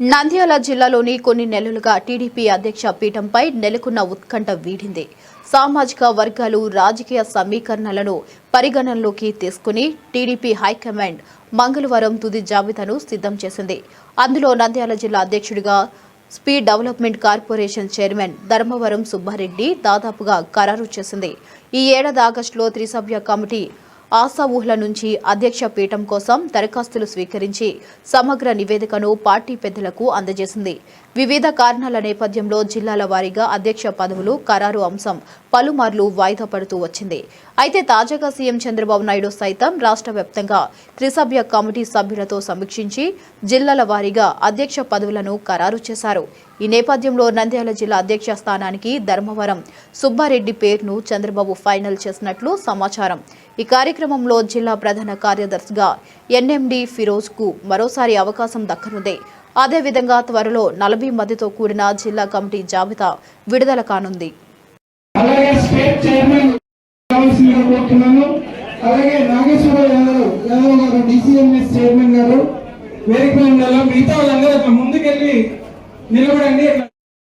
నంద్యాల జిల్లాలోని కొన్ని నెలలుగా టీడీపీ అధ్యక్ష పీఠంపై నెలకొన్న ఉత్కంఠ వీడింది. సామాజిక వర్గాలు రాజకీయ సమీకరణలను పరిగణనలోకి తీసుకుని టీడీపీ హైకమాండ్ మంగళవారం తుది జాబితాను సిద్ధం చేసింది. అందులో నంద్యాల జిల్లా అధ్యక్షుడిగా speed development corporation chairman Dharmavaram Subbareddy దాదాపుగా ఖరారు చేసింది. ఈ ఏడాది ఆగస్టులో త్రిసభ్య కమిటీ ఆశావూహ్ల నుంచి అధ్యక్ష పీఠం కోసం దరఖాస్తులు స్వీకరించి సమగ్ర నివేదికను పార్టీ పెద్దలకు అందజేసింది. వివిధ కారణాల నేపథ్యంలో జిల్లాల వారీగా అధ్యక్ష పదవులు ఖరారు అంశం పలుమార్లు వాయిదా పడుతూ వచ్చింది. అయితే తాజాగా సీఎం చంద్రబాబు నాయుడు సైతం రాష్ట్ర వ్యాప్తంగా త్రిసభ్య కమిటీ సభ్యులతో సమీక్షించి జిల్లాల వారీగా అధ్యక్ష పదవులను ఖరారు చేశారు. ఈ నేపథ్యంలో నంద్యాల జిల్లా అధ్యక్ష స్థానానికి ధర్మవరం సుబ్బారెడ్డి పేరును చంద్రబాబు ఫైనల్ చేసినట్లు సమాచారం. ఈ కార్యక్రమంలో జిల్లా ప్రధాన కార్యదర్శిగా ఎన్ఎండి ఫిరోజ్కు మరోసారి అవకాశం దక్కనుంది. అదేవిధంగా త్వరలో నలభై మందితో కూడిన జిల్లా కమిటీ జాబితా విడుదల కానుంది. అలాగే యాదవ్ యాదవ్ గారు డిసిఎంఎస్ చైర్మన్ గారు వేదిక మిగతా వాళ్ళందరూ ముందుకెళ్ళి నిలబడండి.